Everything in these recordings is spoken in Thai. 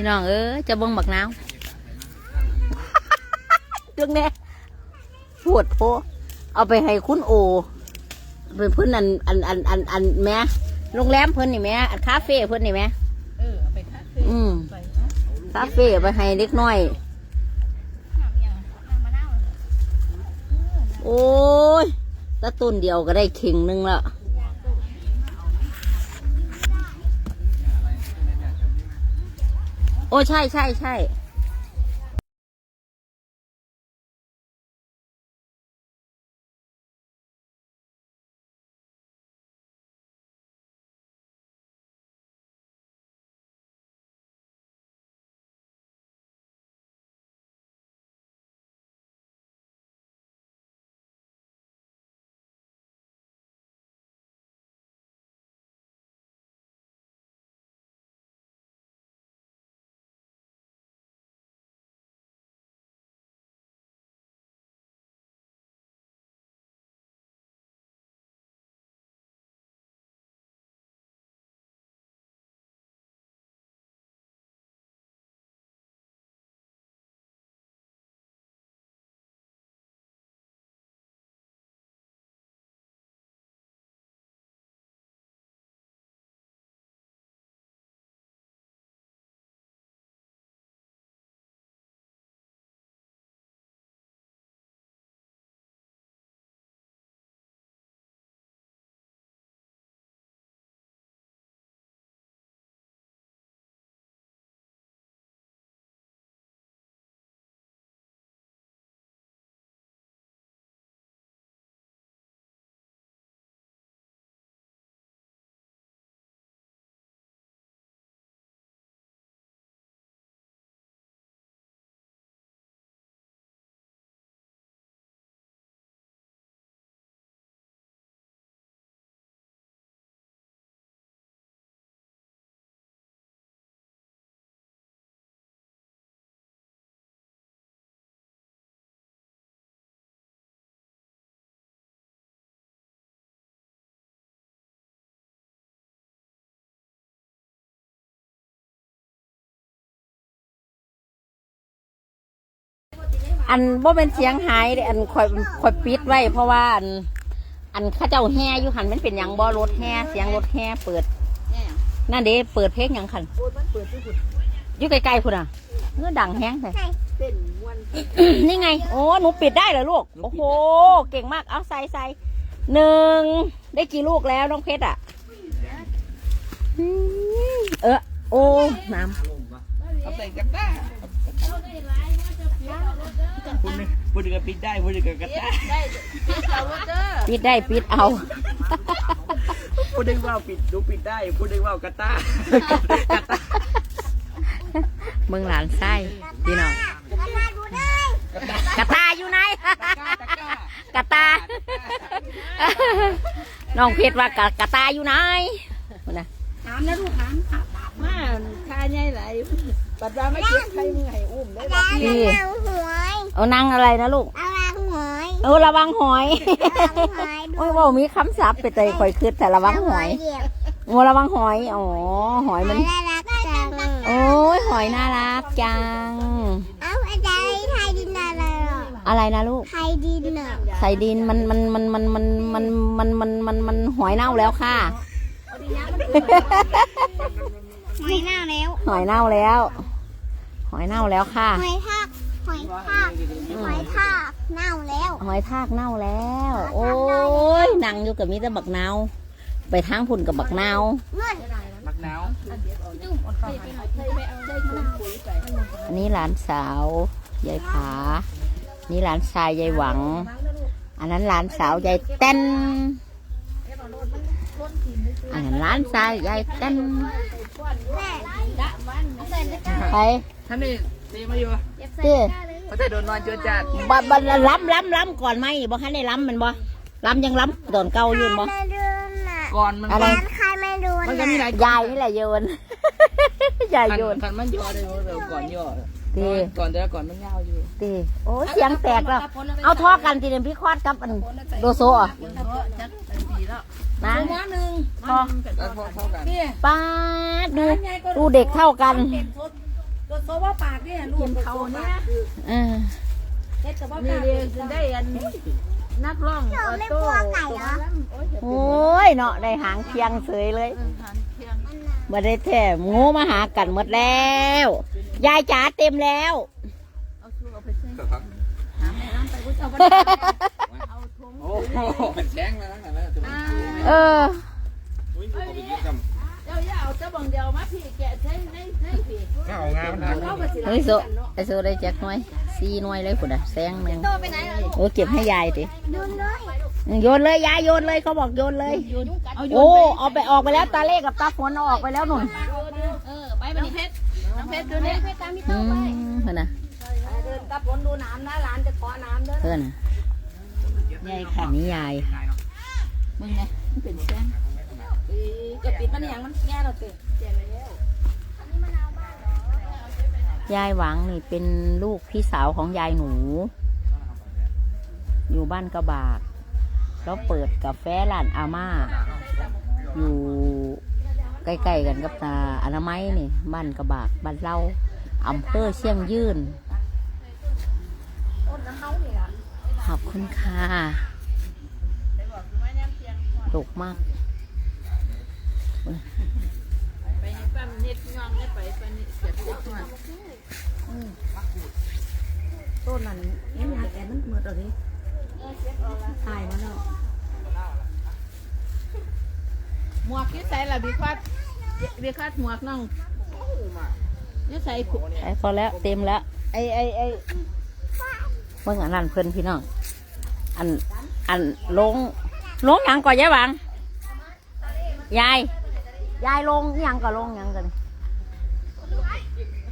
พี่น้องเอ้ยจะเบิ่งบักนาวเรื่องแน่ปวดโพเอาไปให้คุณโอไปเพิ่นอันอันอันอันอันแม่โรงแรมเพิ่นนี่แม่อันคาเฟ่เพิ่นนี่แม่เออเอาไปคาเฟ่อืมไปเนาะคาเฟ่ไปให้เล็กน้อยน้ำยังน้ำมะนาวเหรอโอ้ยถ้าต้นเดียวก็ได้เข่งหนึงแล้ว โอ้ใช่ใช่ใช่ อันบ่เป็นเสียงหายเด้อันคอยคอยปิดไว้ เพราะว่าอันอันเข้าเจ้าแห่อยู่หันมันเป็นหยังบ่รถแห่เสียงรถแห่เปิดนี่ยนั่นเด้เปิดเพลงหยังคันอยู่ไกลๆพุ่นอะเงื่อดังแฮงแต่เต้นมวนนี่ไง โอ้หนูปิดได้เหรอลูก โอ้โห เก่งมาก เอาใส่ใส่หนึ่ง ได้กี่ลูกแล้วน้องเพชรอะ เออ โอ้ น้เอาใส่กระต้าพูดพูดกับปิดได้พูดกับกระต้าได้เอารถเด้อำปิดได้ปิดเอาพูดได้ว่าปิดดูปิดได้พูดได้ว่ากระต้าเมืองหลานไส้พี่น้องกระตาอยู่ไหนกระตาน้องเพชรว่ากระกระตาอยู่ไหนพุ่นนะถามนะลูกถามมา ค่าใหญ่ไหลปัดว่าไม่เก็บใครมึงให้อุ้มได้บ่นี่ เอาหวยเอานั่งอะไรนะลูก เอาวางหวยเออระวังหอย เอาหวยดูโอ้ยว่ามีคำศัพท์ไปเตยข่อยคืดแต่ระวังหอยเดียวโอ้ระวังหอย อ๋อ หอยมัน น่ารักจังโอ้ยหอยน่ารักจัง เอาอาจารย์ไทยดินอะไรหรออะไรนะลูก ไทยดินเหรอใส่ดินมันมันมันมันมันมันมันมันมันมันหอยเน่าแล้วค่ะ หอยเน่าแล้ว หอยเน่าแล้ว หอยเน่าแล้วค่ะ หอยทาก หอยทาก หอยทากเน่าแล้ว หอยทากเน่าแล้ว โอ้ยนั่งอยู่กับมีแต่บักนาวไปทางพุ่นกับบักนาวเมื่อมักหนาวอันนี้หลานสาว ยายผานี่หลานชายยายหวัง อันนั้นหลานสาวยายเต้นอันนั้นหลานชายยายเต้น แม่ใครท่านนี่นี่มาอยู่เต้เขาจะโดนนอนเจอจัดบ่บ่ล้ำล้ำล้ำก่อนไหมบ่คันได้ล้ำแมันบ่ล้ำยังล้ำตอนเก่าอยู่บ่ไม่ดูน่ะก่อนมันอะไรร้านใครไม่ดูมันก็มีหลายยายนี่แหละโยนยายโยนคันมันย่อได้เร็วก่อนย่อ ตีก่อนแต่ก่อนมันยาวอยู่ตีโอ้ยเสียงแตกแล้ว เอาท่อกันทีเดียวพี่คอดกับอันโดโซอะจักเป็นปีแล้วนะหัวหนึ่งท่อแล้วพอเท่ากันพี่ป้าดดูดูเด็กเท่ากันเต็มทดโซว่าปากเนี่ยลูกเขาเนี่ยเออนี่เรียนจะได้อันนักร้องออโต้โอ้ยเนาะได้หางเคียงเสยเลยหันเพียงมาได้แท้งูมาหากันหมดแล้ว ยายจ๋าเต็มแล้ว เอาชูเอาไปใส่หาแม่น้ำไปกูจะเอาไปเอาทงโอ้โหเป็นแจ้งแล้วนะแล้วจะอ่าเอออุ้ยเอาไปกินกับเจ้าอย่าเอาเจ้าบังเดียวมาพี่แกะใช้ในในพี่ข้าวงามมันหักเข้ามาสิเฮ้ยโซไอโซได้แจ็คหน่อยสี่หน่วยเลยพุ่นอะแซงแมงโตไปไหนล่ะลูกโอ้เก็บให้ยายดิดูเลยโยนเลยยายโยนเลยเขาบอกโยนเลยเอาโอ้เอาไปออกไปแล้วตาเล่กับตาฝนเอาออกไปแล้วหนุ่นเออไปบันนี้เพชรน้อง เพชรดูนี่เพชรตามพี่อืมเพื่อนนะเดินตาฝนดูน้ำนะหลานจะขอน้ำเด้อเพื่อนนะยายค่ะนี่ยายมึงไงมันเป็นแซงจะปิดมันอย่างมันแง่เราเตะแก่แล้วยายหวังนี่เป็นลูกพี่สาวของยายหนู อยู่บ้านกระบาก แล้วเปิดกาแฟร้านอาม่า อยู่ ใกล้ๆกันกับอนามัยนี่บ้านกระบากบ้านเล่าอำเภอเชียงยืนขอบคุณค่ะดกมากไปนี่ปั้มน็ตย่องเน็ตไปไปนี่เสียบเสียบมาต้นนั้นนี่ยาแกมันเหมือนอะไรตายมาแล้ว หมวกที่ใส่ละบีคัดบีคัดหมวกน้องนี่ใส่ขุไอ้พอแล้วเต็มแล้วไอ้ไอ้ไอ้เมื่ออันนั้นเพื่อนพี่น้องอันอันลงลงหยังก่อนยายหวังยายยายลงอิหยังก่อนลงหยังกัน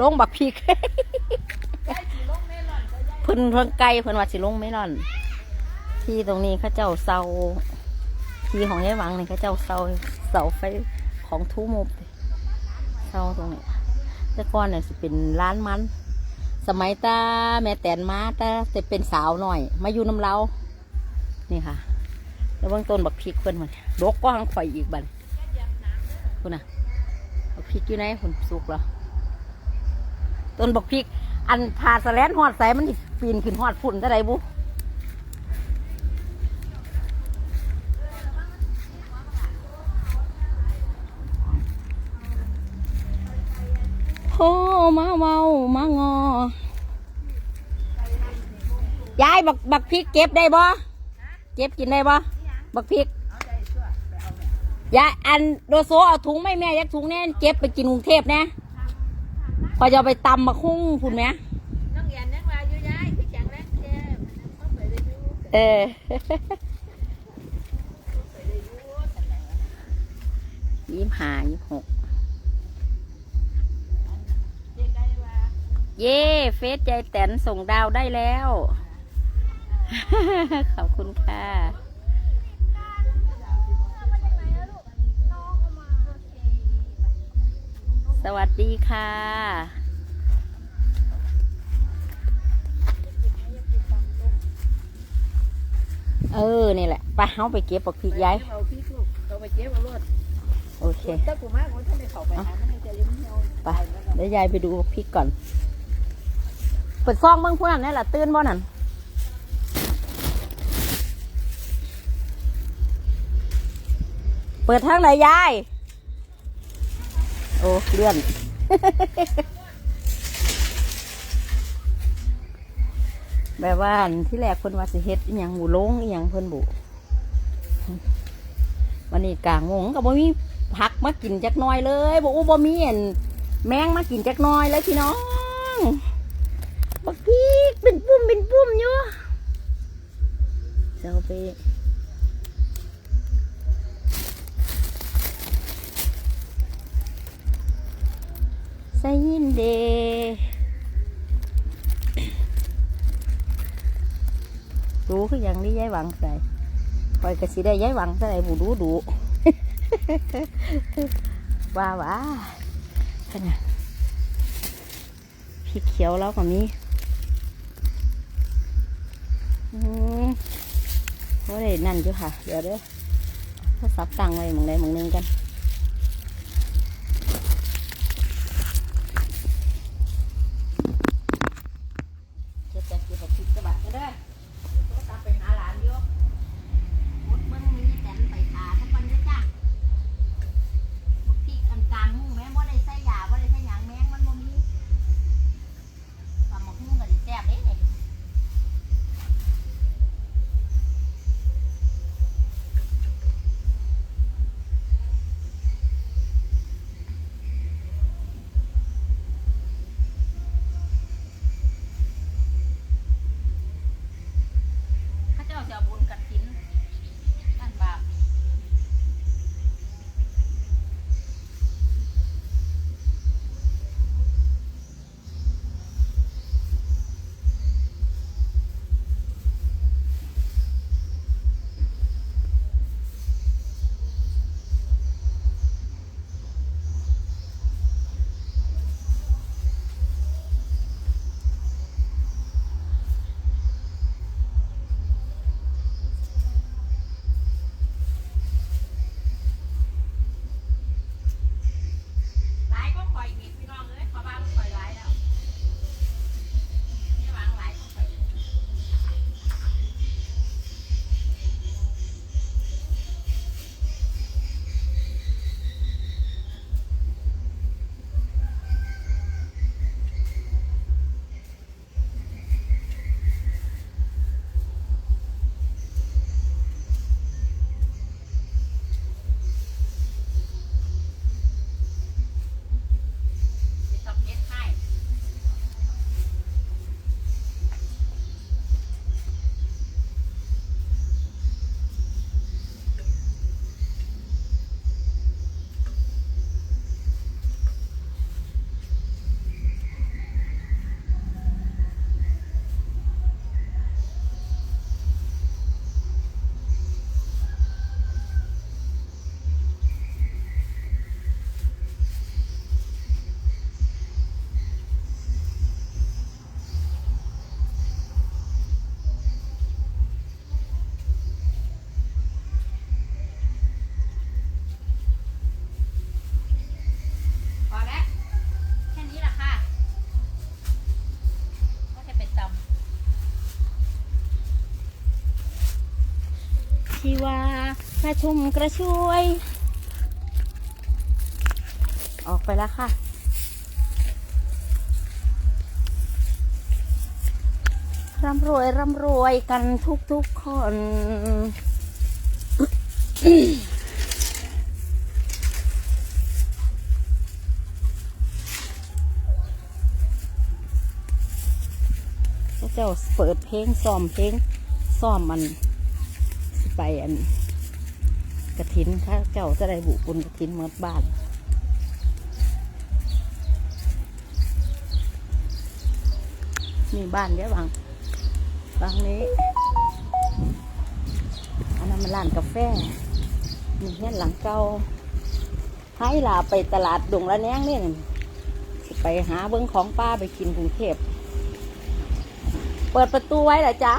ลงบักพีกเพิ่นเพิ่นไกลเพิ่นว่าสิลงไม่ร่อน ที่ตรงนี้เข้าเจ้าเสา ที่ของยายหวังนี่เข้าเจ้าเสาเสาไฟของทูมุบเสาตรงนี้แต่ก่อนเนี่ยสิเป็นร้านมัน สมัยตาแม่แตนมาตาจะเป็นสาวหน่อย มาอยู่น้ำเรานี่ค่ะ แล้วเบื้องต้นบักพริกเพิ่นมันดกก็หังข่อยอีกบันคุณน่ะบักพริกอยู่ไหนคุณสุกเหรอต้นบักพริก อันผ่าสแลนหอดใสมันปีนขึ้นหอดฝุ่นจะไดบุ โอ้มาเมามางอยายบักบักพริกเก็บได้บ่เก็บกินได้บ่บักพริกยายอันโดโซเอาถุงไม่แม่ยักถุงแน่เก็บไปกินกรุงเทพนะพอจะไปตำมาคุ้งคุณไหมน้องแอนนักว่าอยู่ยายคือแข็งแรงเลยอยู่เออยี่สิบห้ายี่สิบหก เย่เฟซใจแตนส่งดาวได้แล้ว ขอบคุณค่ะ สวัสดีค่ะ เออ นี่แหละไปเฮาไปเก็บปักพริกย้ายเอาพี่ลูกเอาไปเก็บเอารถโอเคถ้ากูมากกูท่านได้เข้าไปหามันให้เจอยิ้มเหี่ยวไปเดี๋ยวยายไปดูพริกก่อน เปิดซองเบิ่งพวกนั้นนี่แหละตื่นบ่นั่นเปิดทางไหนยาย โอ้เลื่อน แบบว่าที่แรกเพิ่นว่าสิเฮ็ดอีหยังหมูลงอีหยังเพิ่นบุวันนี้กลางวงก็บ่มีผักมากินจักน้อยเลยบ่อู้บ่มีอันแมงมากินจักน้อยเลยพี่น้อง บักพีกเป็นปุ่มเป็นปุ่มอยู่จะเอาไปใส่ยินเดดูคืออย่างนี้ย้ายหวังใส่คอยกระสีได้ย้ายหวังใส่บูดูดูว่าว่าขนาดพริกเขียวแล้วก็มีอืมว่าได้ นั่นอยู่ค่ะ เดี๋ยวเด้อถ้าซับตังไว้หมองใดหมองหนึงกัน วากระชุ่มกระชวย ออกไปแล้วค่ะ ร่ำรวยร่ำรวยกันทุกทุกคน เจ้าเปิดเพลงซ้อมเพลงซ้อมมัน สิไปอันกระถินข้าเจ้าจะได้บุบุญกระถินเมื่อบ้านมีบ้านเยอะบางบางนี้ อันนั้นมันร้านกาแฟมีเฮี้ยนหลังเก่าให้ลาไปตลาดดงละแนงเนี่ยไปหาเบิ้งของป้าไปกินกรุงเทพ เปิดประตูไว้เหรอจ๊ะ